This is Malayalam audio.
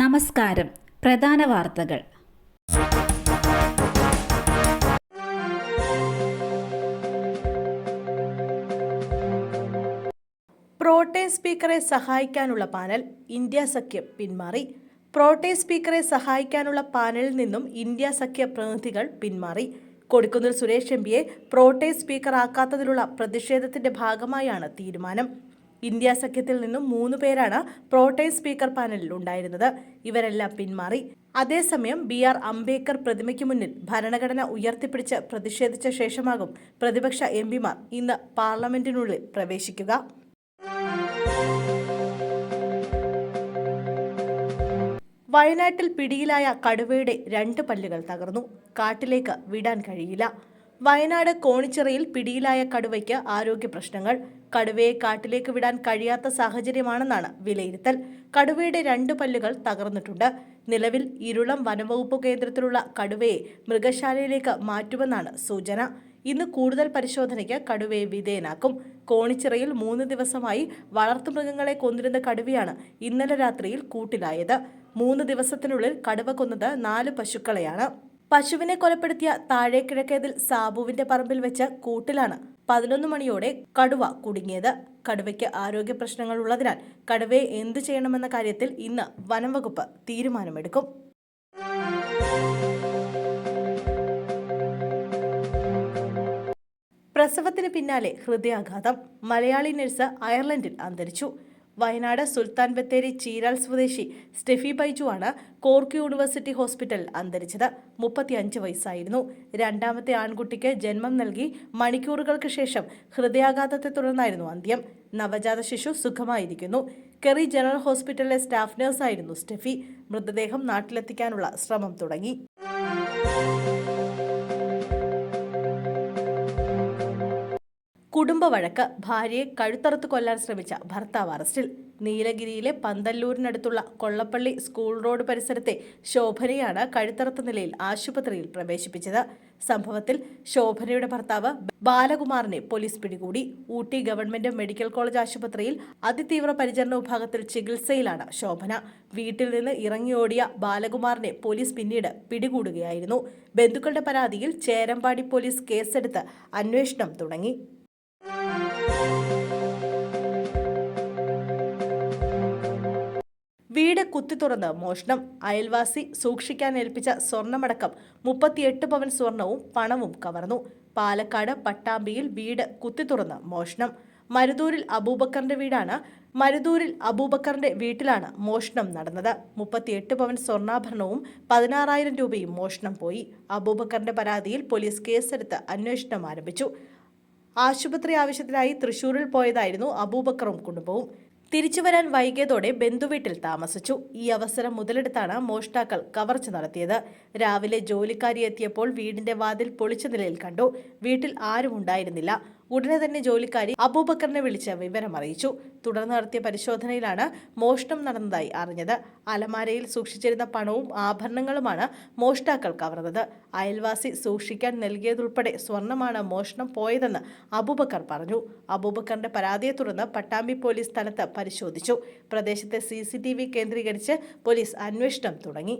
നമസ്കാരം. പ്രധാന വാർത്തകൾ. പ്രോട്ടേം സ്പീക്കറെ സഹായിക്കാനുള്ള പാനൽ ഇന്ത്യ സഖ്യം പിന്മാറി. പ്രോട്ടേം സ്പീക്കറെ സഹായിക്കാനുള്ള പാനലിൽ നിന്നും ഇന്ത്യ സഖ്യ പ്രതിനിധികൾ പിന്മാറി. കൊടിക്കുന്നിൽ സുരേഷ് എം പിയെ പ്രോട്ടേം സ്പീക്കറാക്കാത്തതിലുള്ള പ്രതിഷേധത്തിന്റെ ഭാഗമായാണ് തീരുമാനം. ഇന്ത്യ സഖ്യത്തിൽ നിന്നും മൂന്ന് പേരാണ് പ്രോട്ടേം സ്പീക്കർ പാനലിൽ ഉണ്ടായിരുന്നത്. ഇവരെല്ലാം പിന്മാറി. അതേസമയം ബി ആർ അംബേദ്കർ പ്രതിമയ്ക്ക് മുന്നിൽ ഭരണഘടന ഉയർത്തിപ്പിടിച്ച് പ്രതിഷേധിച്ച ശേഷമാകും പ്രതിപക്ഷ എം പിമാർ ഇന്ന് പാർലമെന്റിനുള്ളിൽ പ്രവേശിക്കുക. വയനാട്ടിൽ പിടിയിലായ കടുവയുടെ രണ്ട് പല്ലുകൾ തകർന്നു. കാട്ടിലേക്ക് വിടാൻ കഴിയില്ല. വയനാട് കോണിച്ചിറയിൽ പിടിയിലായ കടുവയ്ക്ക് ആരോഗ്യ പ്രശ്നങ്ങൾ. കടുവയെ കാട്ടിലേക്ക് വിടാൻ കഴിയാത്ത സാഹചര്യമാണെന്നാണ് വിലയിരുത്തൽ. കടുവയുടെ രണ്ട് പല്ലുകൾ തകർന്നിട്ടുണ്ട്. നിലവിൽ ഇരുളം വനംവകുപ്പ് കേന്ദ്രത്തിലുള്ള കടുവയെ മൃഗശാലയിലേക്ക് മാറ്റുമെന്നാണ് സൂചന. ഇന്ന് കൂടുതൽ പരിശോധനയ്ക്ക് കടുവയെ വിധേയനാക്കും. കോണിച്ചിറയിൽ മൂന്ന് ദിവസമായി വളർത്തുമൃഗങ്ങളെ കൊന്നിരുന്ന കടുവയാണ് ഇന്നലെ രാത്രിയിൽ കൂട്ടിലായത്. മൂന്ന് ദിവസത്തിനുള്ളിൽ കടുവ കൊന്നത് നാല് പശുക്കളെയാണ്. പശുവിനെ കൊലപ്പെടുത്തിയ താഴേക്കിഴക്കേതിൽ സാബുവിന്റെ പറമ്പിൽ വെച്ച കൂട്ടിലാണ് പതിനൊന്ന് മണിയോടെ കടുവ കുടുങ്ങിയത്. കടുവയ്ക്ക് ആരോഗ്യ പ്രശ്നങ്ങൾ ഉള്ളതിനാൽ കടുവയെ എന്തു ചെയ്യണമെന്ന കാര്യത്തിൽ ഇന്ന് വനംവകുപ്പ് തീരുമാനമെടുക്കും. പ്രസവത്തിന് പിന്നാലെ ഹൃദയാഘാതം. മലയാളി നഴ്സ് അയർലൻഡിൽ അന്തരിച്ചു. വയനാട് സുൽത്താൻ ബത്തേരി ചീരാൽ സ്വദേശി സ്റ്റെഫി ബൈജുവാണ് കോർക്ക് യൂണിവേഴ്സിറ്റി ഹോസ്പിറ്റൽ അന്തരിച്ചത്. മുപ്പത്തിയഞ്ച് വയസ്സായിരുന്നു. രണ്ടാമത്തെ ആൺകുട്ടിക്ക് ജന്മം നൽകി മണിക്കൂറുകൾക്ക് ശേഷം ഹൃദയാഘാതത്തെ തുടർന്നായിരുന്നു അന്ത്യം. നവജാത ശിശു സുഖമായിരിക്കുന്നു. കെറി ജനറൽ ഹോസ്പിറ്റലിലെ സ്റ്റാഫ് നഴ്സായിരുന്നു സ്റ്റെഫി. മൃതദേഹം നാട്ടിലെത്തിക്കാനുള്ള ശ്രമം തുടങ്ങി. കുടുംബ വഴക്ക് ഭാര്യയെ കഴുത്തറുത്ത് കൊല്ലാൻ ശ്രമിച്ച ഭർത്താവ് അറസ്റ്റിൽ. നീലഗിരിയിലെ പന്തല്ലൂരിനടുത്തുള്ള കൊള്ളപ്പള്ളി സ്കൂൾ റോഡ് പരിസരത്തെ ശോഭനയാണ് കഴുത്തറുത്ത നിലയിൽ ആശുപത്രിയിൽ പ്രവേശിപ്പിച്ചത്. സംഭവത്തിൽ ശോഭനയുടെ ഭർത്താവ് ബാലകുമാറിനെ പോലീസ് പിടികൂടി. ഊട്ടി ഗവൺമെന്റ് മെഡിക്കൽ കോളേജ് ആശുപത്രിയിൽ അതിതീവ്ര പരിചരണ വിഭാഗത്തിൽ ചികിത്സയിലാണ് ശോഭന. വീട്ടിൽ നിന്ന് ഇറങ്ങിയോടിയ ബാലകുമാറിനെ പോലീസ് പിന്നീട് പിടികൂടുകയായിരുന്നു. ബന്ധുക്കളുടെ പരാതിയിൽ ചേരമ്പാടി പോലീസ് കേസെടുത്ത് അന്വേഷണം തുടങ്ങി. വീട് കുത്തി തുറന്ന് മോഷണം. അയൽവാസി സൂക്ഷിക്കാൻ ഏൽപ്പിച്ച സ്വർണമടക്കം മുപ്പത്തിയെട്ട് പവൻ സ്വർണവും പണവും കവർന്നു. പാലക്കാട് പട്ടാമ്പിയിൽ വീട് കുത്തി തുറന്ന് മോഷണം. മരുതൂരിൽ അബൂബക്കറിന്റെ വീടാണ്. മരുതൂരിൽ അബൂബക്കറിന്റെ വീട്ടിലാണ് മോഷണം നടന്നത്. മുപ്പത്തിയെട്ട് പവൻ സ്വർണാഭരണവും പതിനാറായിരം രൂപയും മോഷണം പോയി. അബൂബക്കറിന്റെ പരാതിയിൽ പോലീസ് കേസെടുത്ത് അന്വേഷണം ആരംഭിച്ചു. ആശുപത്രി ആവശ്യത്തിനായി തൃശൂരിൽ പോയതായിരുന്നു അബൂബക്കറും കുടുംബവും. തിരിച്ചു വരാൻ വൈകിയതോടെ ബന്ധുവീട്ടിൽ താമസിച്ചു. ഈ അവസരം മുതലെടുത്താണ് മോഷ്ടാക്കൾ കവർച്ച നടത്തിയത്. രാവിലെ ജോലിക്കാരി എത്തിയപ്പോൾ വീടിന്റെ വാതിൽ പൊളിച്ച നിലയിൽ കണ്ടു. വീട്ടിൽ ആരും ഉണ്ടായിരുന്നില്ല ഉടനെ തന്നെ ജോലിക്കാരി അബൂബക്കറിനെ വിളിച്ച് വിവരം അറിയിച്ചു. തുടർന്ന് നടത്തിയ പരിശോധനയിലാണ് മോഷണം നടന്നതായി അറിഞ്ഞത്. അലമാരയിൽ സൂക്ഷിച്ചിരുന്ന പണവും ആഭരണങ്ങളുമാണ് മോഷ്ടാക്കൾ കവർന്നത്. അയൽവാസി സൂക്ഷിക്കാൻ നൽകിയതുൾപ്പെടെ സ്വർണമാണ് മോഷണം പോയതെന്ന് അബൂബക്കർ പറഞ്ഞു. അബൂബക്കറിന്റെ പരാതിയെ തുടർന്ന് പട്ടാമ്പി പോലീസ് സ്ഥലത്ത് പരിശോധിച്ചു. പ്രദേശത്തെ സി കേന്ദ്രീകരിച്ച് പോലീസ് അന്വേഷണം തുടങ്ങി.